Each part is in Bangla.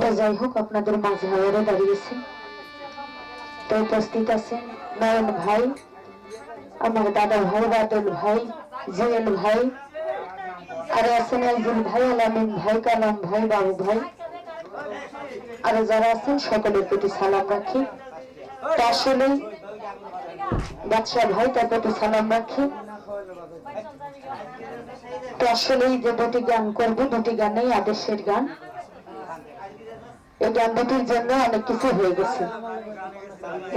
তো যাই হোক, আপনাদের মাঝে আবারও দাঁড়িয়েছি। তো উপস্থিত আছেন নয়ন ভাই, আমার দাদা ভাই, বাদল ভাই জুয়েল ভাই, আর আছেন আইজুল ভাই, আলামিন ভাই, কালাম ভাই, বাবু ভাই। আরও যারা আছেন, সকলের প্রতি সালাম রাখি। আসলে বাদশাহ ভাই, তার প্রতি সালাম রাখি। তো আসলেই যে দুটি গান করব, দুটি গানেই আদেশের গান। এই গান দুটির জন্য অনেক কিছু হয়ে গেছে।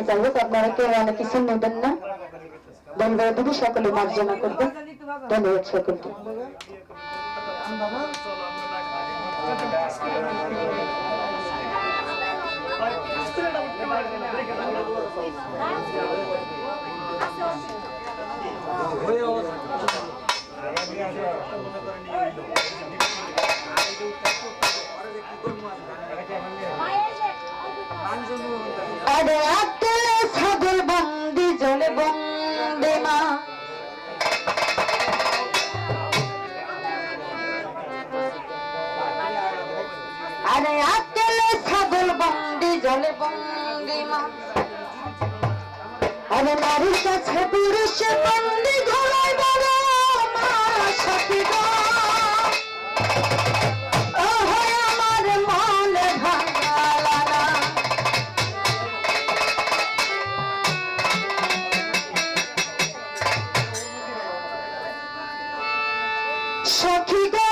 যাই হোক, আপনারা কেউ অনেক কিছু নেবেন না। ধন্যবাদ, দিদি, সকলে মার্জনা করবেন ধন্যবাদ, সকলকে। আরে বন্দি জলে বন্দি মা আরে নারীর কাছে পুরুষ বন্দি ঘোড়ায় বড় মা না। সখী গো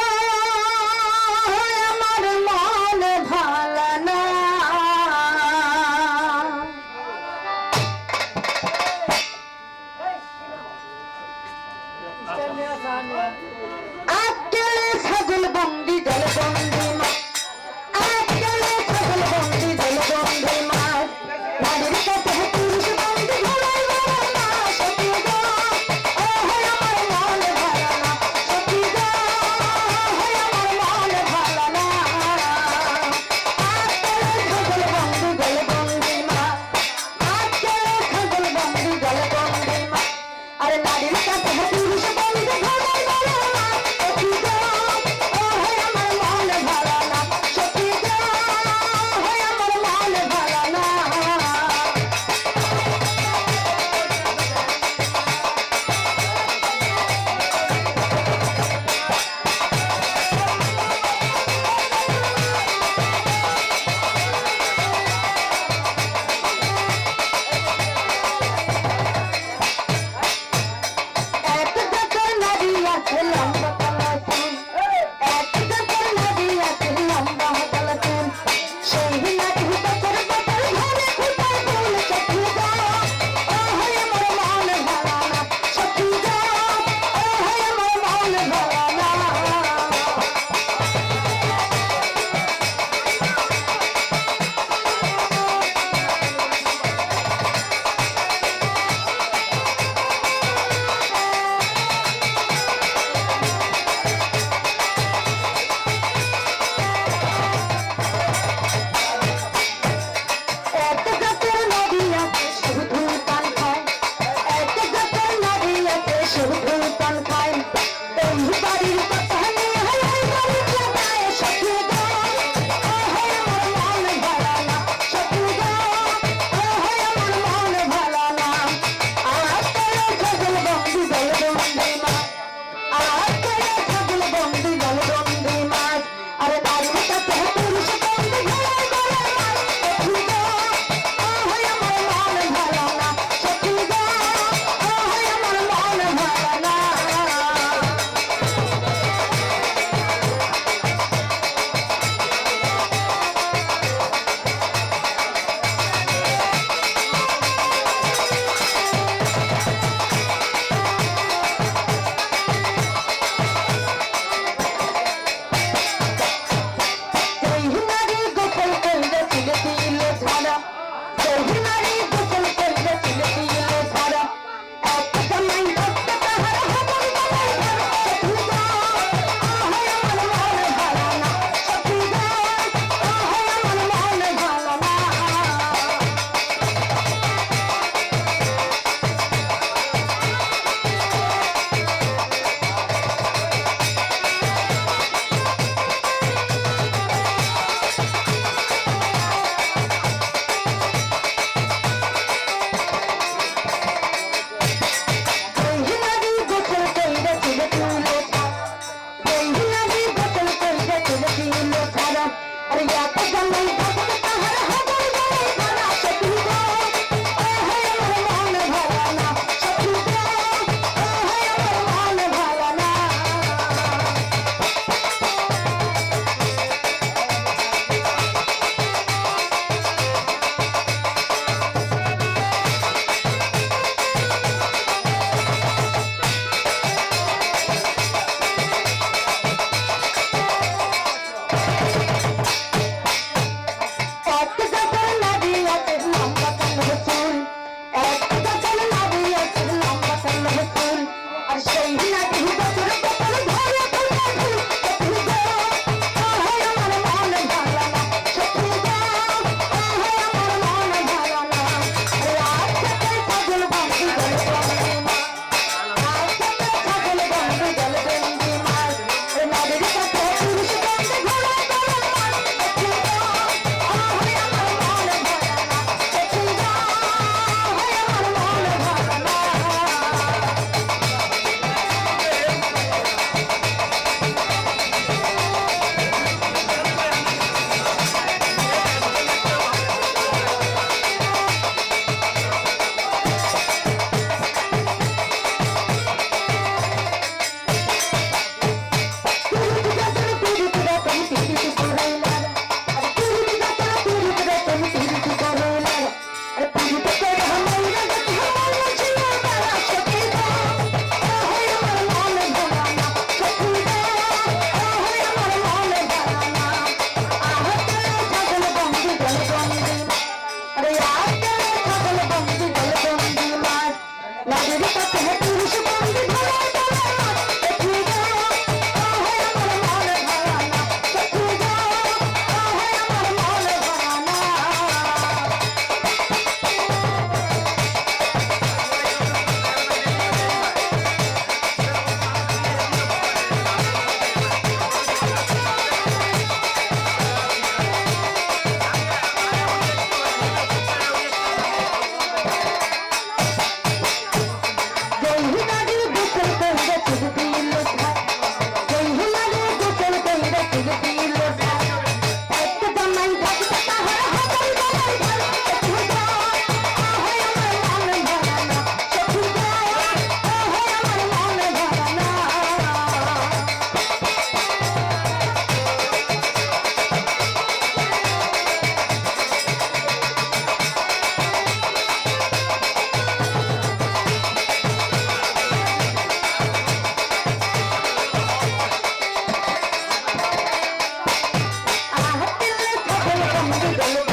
Come back, come. 달려